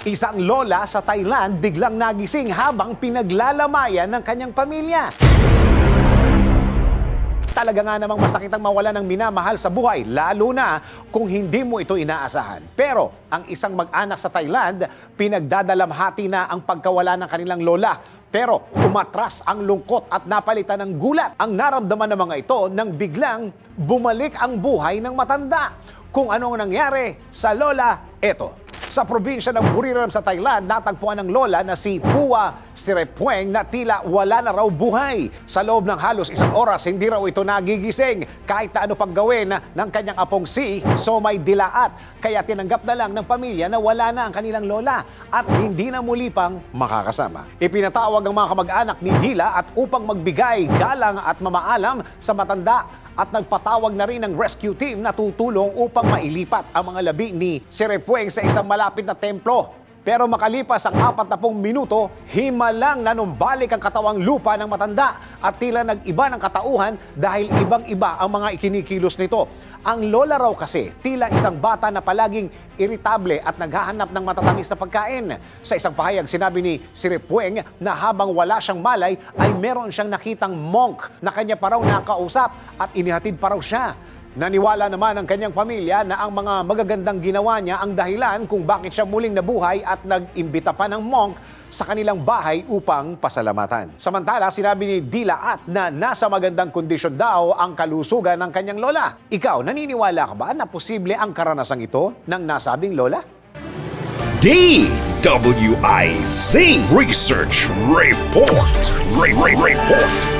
Isang lola sa Thailand biglang nagising habang pinaglalamayan ng kanyang pamilya. Talaga nga namang masakit ang mawala ng minamahal sa buhay, lalo na kung hindi mo ito inaasahan. Pero ang isang mag-anak sa Thailand, pinagdadalamhati na ang pagkawala ng kanilang lola. Pero umatras ang lungkot at napalitan ng gulat. Ang naramdaman ng mga ito nang biglang bumalik ang buhay ng matanda. Kung anong nangyari sa lola, eto. Sa probinsya ng Buriram sa Thailand, natagpuan ng lola na si Pua Sirepueng na tila wala na raw buhay. Sa loob ng halos isang oras, hindi raw ito nagigising. Kahit ano pang gawin ng kanyang apong si so may dilaat. Kaya tinanggap na lang ng pamilya na wala na ang kanilang lola at hindi na muli pang makakasama. Ipinatawag ang mga kamag-anak ni Dila at upang magbigay galang at mamaalam sa matanda at nagpatawag na rin ng rescue team na tutulong upang mailipat ang mga labi ni Sirepueng sa isang malapit na templo. Pero makalipas ang apat na pong minuto, himalang nanumbalik ang katawang lupa ng matanda at tila nag-iba ng katauhan dahil ibang-iba ang mga ikinikilos nito. Ang lola raw kasi tila isang bata na palaging iritable at naghahanap ng matatamis na pagkain. Sa isang pahayag sinabi ni Siripueng na habang wala siyang malay ay meron siyang nakitang monk na kanya pa raw nakausap at inihatid pa raw siya. Naniwala naman ang kanyang pamilya na ang mga magagandang ginawa niya ang dahilan kung bakit siya muling nabuhay at nag-imbita pa ng monk sa kanilang bahay upang pasalamatan. Samantala, sinabi ni Dilaat na nasa magandang kondisyon daw ang kalusugan ng kanyang lola. Ikaw, naniniwala ka ba na posible ang karanasang ito ng nasabing lola? DWIZ Research Report. Re- Re- Report.